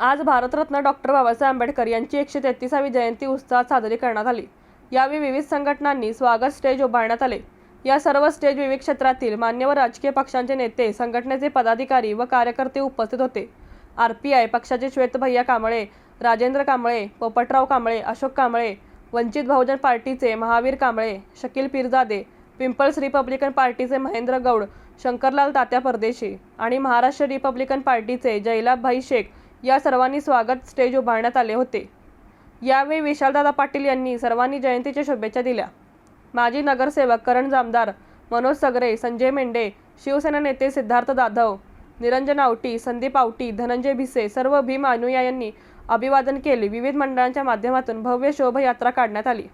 आज भारतरत्न डॉक्टर बाबासाहेब आंबेडकर यांची एकशे तेहतीसावी जयंती उत्साहात साजरी करण्यात आली. यावेळी विविध संघटनांनी स्वागत स्टेज उभारण्यात आले. या सर्व स्टेज विविध क्षेत्रातील मान्यवर राजकीय पक्षांचे नेते संघटनेचे पदाधिकारी व कार्यकर्ते उपस्थित होते. आर पी आय पक्षाचे श्वेतभैया कांबळे राजेंद्र कांबळे पोपटराव कांबळे अशोक कांबळे वंचित बहुजन पार्टीचे महावीर कांबळे शकील पीरजादे पिंपल्स रिपब्लिकन पार्टीचे महेंद्र गौड शंकरलाल तात्या परदेशी आणि महाराष्ट्र रिपब्लिकन पार्टीचे जयलाभाई शेख या सर्वांनी स्वागत स्टेज उभारण्यात आले होते. यावेळी विशालदादा पाटील यांनी सर्वांनी जयंतीच्या शुभेच्छा दिल्या. माजी नगरसेवक करण जामदार मनोज सगरे संजय मेंढे शिवसेना नेते सिद्धार्थ जाधव निरंजन आवटी संदीप आवटी धनंजय भिसे सर्व भीम अनुयायांनी अभिवादन केले. विविध मंडळांच्या माध्यमातून भव्य शोभायात्रा काढण्यात आली.